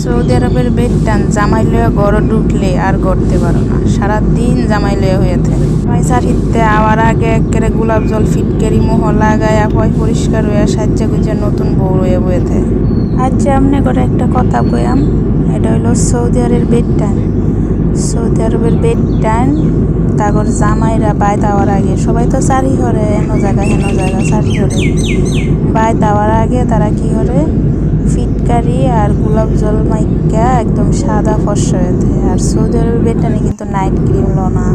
Saudi আরবের বেডটান জামাই লইয়া গড় ঢুকলে আর গড়তে পারো না। সারাদিন জামাই লইয়া হয়ে থাকে। পয়সার হিতে আওয়ার আগে একেবারে গোলাপ জল ফিটকেরি মোহ লাগায়া পয় পরিষ্কার হইয়া সাজ্জা গুজা নতুন বউ রয়ে বয়ে থাকে। আজ যে আমনে করে একটা কথা কইয়াম। এটা হইল সৌদি আরবের বেডটান সৌদি আরবের বেডটান তাগর জামাইরা বাই দেওয়ার আগে, সবাই তো চারি হরে হেন জায়গা হেন জায়গা চারি হরে। বাই দেওয়ার আগে তারা কি করে ফিটকারি আর গোলাপ জল মাইকা একদম সাদা ফর্সা হয়ে থাকে আর সৌদি আরবের বেডটানে কিন্তু নাইট ক্রিম লো না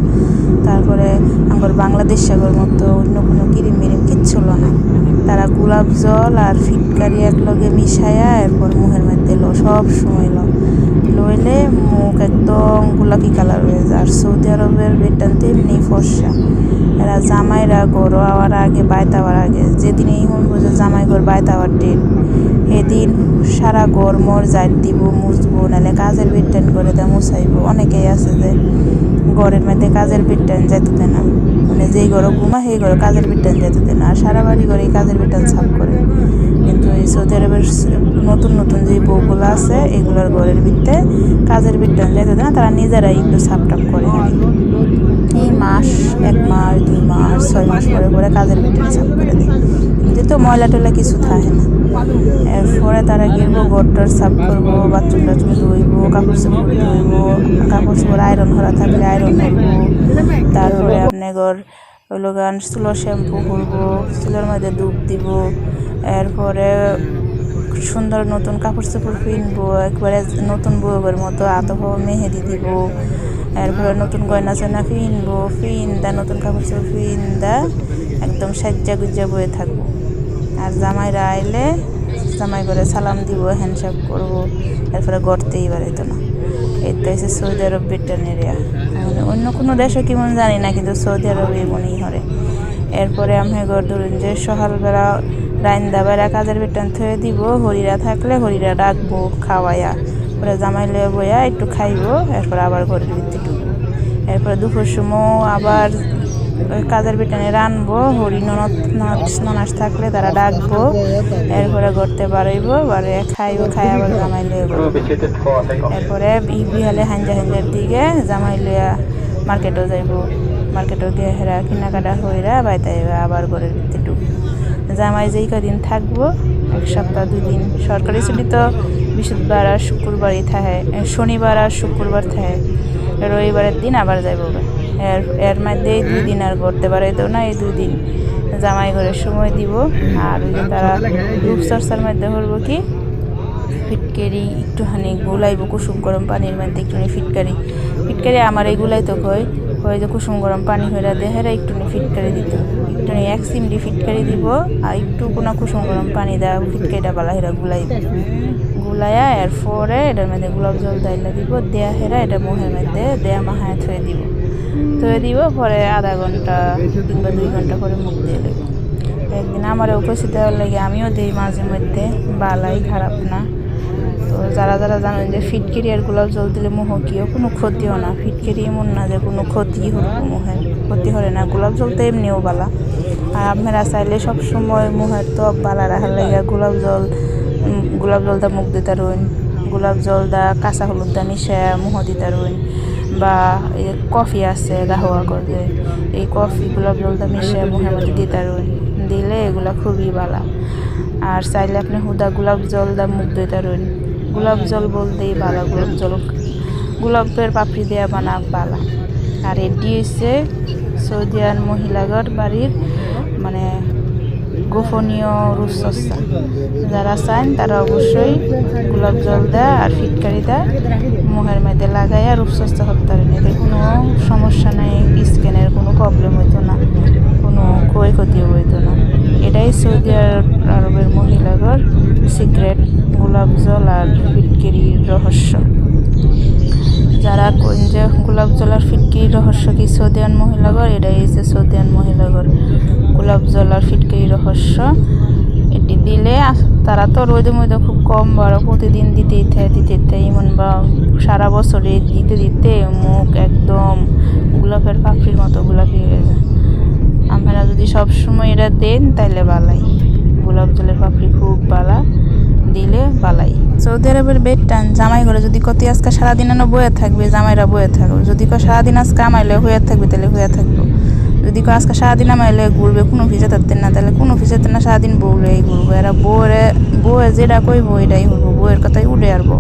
তারপরে আমার বাংলাদেশ সাগর মতো অন্য কোনো ক্রিম মিরিম কিচ্ছু লো না তারা গোলাপ জল আর ফিটকারি একলগে মিশায়া এরপর মুখের মধ্যে লো, সব সময় লো। লইলে মুখ একদম গোলাপি কালার হয়ে যায়। আর সৌদি আরবের বেডটান তেমনি ফর্সা। এরা জামাইরা ঘর আওয়ার আগে বাইত হওয়ার আগে, যেদিন এই মন বোঝে জামাই ঘর বাইত হওয়ার ডেট। সেদিন সারা ঘর মর জাট দিব, মুছবো নাহলে কাজের বেডটান করে দেয়, মুছাইবো। অনেকেই আছে যে ঘরের মধ্যে কাজের বেডটান যেতে না। মানে যেই ঘরে ঘুমা সেই ঘরে কাজের বেডটান যেতে না। আর সারা বাড়ি ঘরে কাজের বেডটান সাফ করে। কিন্তু এই সৌদি আরবের নতুন নতুন যে বউগুলো আছে, এগুলোর ঘরের ভিতরে কাজের বেডটান যেতে না, তারা নিজেরাই একটু সাফ টাপ করে। এই মাস, এক মাস, দুই মাস, ছয় মাস পরে পরে কাজের বেডটান সাফ করে কিন্তু তো ময়লা টয়লা কিছু থাকে না। এরপরে তারা গিরবো ঘরটার সাফ করব বাথরুম টাথরুম ধুইবো, কাপড় চোপড় ধুইবো, কাপড় চোপড় আয়রন করা থাকলে আয়রন করব তারপরে আপনি ঘর হইল গান চুলোর শ্যাম্পু করব, চুলোর মধ্যে ধূপ দিব। এরপরে সুন্দর নতুন কাপড় চোপড় কিনবো একবারে নতুন বউয়ের মতো আতপ মেহেদি দিব। এরপরে নতুন গয়না চয়না কিনবো, ফিন্দা, নতুন কাপড় চোপড় ফিন্দা, একদম সাজ্জা গুজ্জা বয়ে থাকব। আর জামাইরা আইলে জামাই করে সালাম দিব হ্যান্ডশেক করব, এরপরে গড়তেই বাড়াইতো না। এটা হচ্ছে সৌদি আরব ব্রিটেন এরিয়া। মানে অন্য কোনো দেশে কেমন জানি না, কিন্তু সৌদি আরবে মনেই হরে। এরপরে আমি ঘর ধরুন যে সকালবেলা রাইন্দা বেড়া কাজের বেতন থয়ে দিব, হরিরা থাকলে হরিরা ডাকবো খাওয়াইয়া পরে জামাই লয়ে বইয়া একটু খাইবো, এরপর আবার ঘরের ভিত্তি ঢুকবো। এরপরে দুপুর সময় আবার ওই কাজের বেতনে রানবো, হরি ননদ ননাস থাকলে তারা ডাকবো, এরপরে ঘরতে বাড়াইবো বাড়ে খাইবো খাই আবার জামাই লয়ে এরপরে বিহালে হাঞ্জা হাঞ্জার দিকে জামাই লইয়া মার্কেটও যাইব। মার্কেটও গিয়ে হেরা কেনাকাটা হইরা বাইতে আবার ঘরের ভিতরে ঢুকবো। জামাই যেই কদিন থাকব, এক সপ্তাহ দুই দিন সরকারি ছুটি তো বৃহস্পতিবার আর শুক্রবারই থাকে শনিবার আর শুক্রবার থাকে। রবিবারের দিন আবার যাইব এর এর মধ্যে এই দুই দিন আর করতে পারে তো না, এই দুই দিন। জামাই ঘরের সময় দিব, আর ওই তারা রূপচর্চার মধ্যে করব কি? ফিটকারি একটুখানি গুলাইব, কুসুম গরম পানির মধ্যে একটুখানি ফিটকারি। ফিটকারি আমার এই গুলাই তো কয় কয় যে কুসুম গরম পানি হইরা দেহেরা একটুখানি ফিটকারি দিত। একটুখানি এক চিমড়ি ফিটকারি দিব, আর একটু কোনো কুসুম গরম পানি দেওয়া ফিটকারিটা বালা হেরা গুলাইব। গুলাইয়া এরপরে এটার মধ্যে গোলাপ জল দাইলা দিব, দেয়া হেরা এটা মুখের মধ্যে দেয়া মাহায় থয়ে দিব। থয়ে দিব, পরে আধা ঘণ্টা কিংবা দুই ঘণ্টা পরে মুখ দিয়ে দেবো। একদিন আমার উপস্থিত হওয়ার লাগে আমিও দিই মাঝে মধ্যে, বালাই খারাপ না। তো যারা যারা জানেন যে ফিটকিরি আর গোলাপ জল দিলে মুহ কিও কোনো ক্ষতিও না। ফিটকিরি এমন না যে কোনো ক্ষতি হলো মুহের ক্ষতি হলে না। গোলাপ জল তো এমনিও বালা। আর আপনারা চাইলে সব সময় মুহের ত্বক বালা রাখার লাগে গোলাপ জল গোলাপ জলটা মুখ দিতে রইন, গোলাপ জল দা কাঁচা হলুদ দা মিশে মুহ দিতে রইন, বা কফি আছে গাহওয়া করে এই কফি গোলাপ জলটা মিশে মুখের মধ্যে দিতে রইন, দিলে এগুলা খুবই বালা। আর চাইলে আপনি হুদা গোলাপ জল দা মুখ দিতে রইন, গোলাপ জল বলতেই বালা, গোলাপ জল গোলাপের পাপড়ি দেওয়া বানা বালা। আর এটি হচ্ছে সৌদিয়ান মহিলাগর বাড়ির মানে গোপনীয় রূপচর্চা যারা চান, তারা অবশ্যই গোলাপ জল দেয় আর ফিটকারি দেয়। মুখের মধ্যে লাগাইয়া রূপচর্চা করতে পারেন কোনো সমস্যা নাই, স্কিনের কোনো প্রবলেম হইতো না, কোনো ক্ষয়ক্ষতিও হইতো না। এটাই সৌদি আরব- আরবের মহিলাগর সিক্রেট গোলাপ জল আর ফিটকিরির রহস্য। যারা কোন যে গোলাপ জল আর ফিটকিরির রহস্য কি সৌদিয়ান মহিলাগর এটাই হচ্ছে সৌদিয়ান মহিলাগর গোলাপ জল আর ফিটকিরির রহস্য, এটি দিলে তারা তো রোদে মধ্যে খুব কম বড় প্রতিদিন দিতেই থাকে দিতে থাকে এমন বা সারা বছরে দিতে দিতে মুখ একদম গোলাপের পাখির মতো গোলাপি হয়ে যায়। আপনারা যদি সব সময় এটা দেন তাহলে বালাই গোলাপ জলের পাপড়ি খুব বালা দিলে বালাই। সৌদি আরবের বেড টান জামাই করে যদি কত আজকে সারাদিন এনে বয়ে থাকবে, জামাইরা বয়ে থাকবে যদি কয় সারাদিন আজকে আমাইলে হয়ে থাকবে তাহলে হয়ে থাকব। যদি কয় আজকে সারাদিন আমাইলে ঘুরবে, কোনো ফিজে থাকতেন না তাহলে কোনো ফিজে না, সারাদিন বউলেই ঘুরবো। এরা বউরে, বউয়ে যেটা কইবো এটাই হব বউয়ের কথাই উঠে আরবো।